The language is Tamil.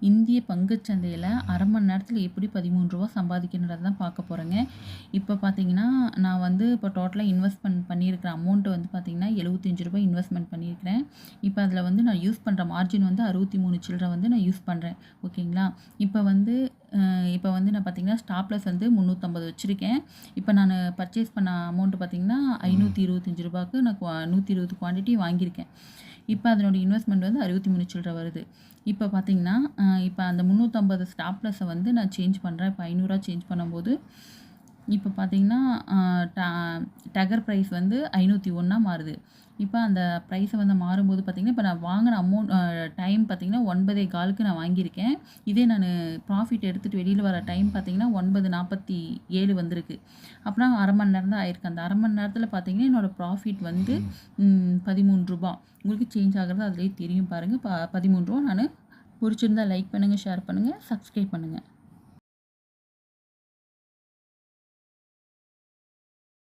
இந்திய பங்குச்சந்தையில் அரை மணி நேரத்தில் எப்படி பதிமூணு ரூபா சம்பாதிக்கணுன்றது தான் பார்க்க போகிறேங்க இப்போ பார்த்தீங்கன்னா நான் வந்து இப்போ டோட்டலாக இன்வெஸ்ட்மெண்ட் பண்ணியிருக்கிற அமௌண்ட்டு வந்து பார்த்தீங்கன்னா எழுபத்தஞ்சு ரூபாய் இன்வெஸ்ட்மெண்ட் பண்ணியிருக்கிறேன். இப்போ அதில் வந்து நான் யூஸ் பண்ணுற மார்ஜின் வந்து அறுபத்தி மூணு சில்லரை வந்து நான் யூஸ் பண்ணுறேன் ஓகேங்களா? இப்போ வந்து இப்போ வந்து நான் பார்த்தீங்கன்னா ஸ்டாப்லஸ் வந்து முந்நூற்றம்பது வச்சுருக்கேன். இப்போ நான் பர்ச்சேஸ் பண்ண அமௌண்ட்டு பார்த்தீங்கன்னா ஐநூற்றி இருபத்தஞ்சி ரூபாய்க்கு நான் குவா- நூற்றி இருபது குவான்டிட்டி வாங்கியிருக்கேன். இப்போ அதனுடைய இன்வெஸ்ட்மெண்ட் வந்து அறுபத்தி மூணு சில்லரை வருது. இப்போ பார்த்தீங்கன்னா இப்போ அந்த முந்நூற்றம்பது ஸ்டாப்லஸை வந்து நான் சேஞ்ச் பண்ணுறேன் இப்போ ஐநூறுரூவா சேஞ்ச் பண்ணும்போது இப்போ பார்த்தீங்கன்னா டகர் ப்ரைஸ் வந்து ஐநூற்றி ஒன்றா மாறுது. இப்போ அந்த ப்ரைஸை வந்து மாறும்போது பார்த்தீங்கன்னா இப்போ நான் வாங்கின அமௌண்ட் டைம் பார்த்தீங்கன்னா ஒன்பதே காலுக்கு நான் வாங்கியிருக்கேன். இதே நான் ப்ராஃபிட் எடுத்துகிட்டு வெளியில் வர டைம் பார்த்தீங்கன்னா ஒன்பது நாற்பத்தி ஏழு வந்திருக்கு. அப்புறம் அரை மணி நேரம் தான் ஆயிருக்கு. அந்த அரை மணி நேரத்தில் பார்த்தீங்கன்னா என்னோடய ப்ராஃபிட் வந்து பதிமூணு ரூபா. உங்களுக்கு சேஞ்ச் ஆகிறது அதுலேயே தெரியும் பாருங்கள் ப பதிமூணு ரூபா நான் பிடிச்சிருந்தா லைக் பண்ணுங்கள் ஷேர் பண்ணுங்கள் சப்ஸ்கிரைப் பண்ணுங்கள்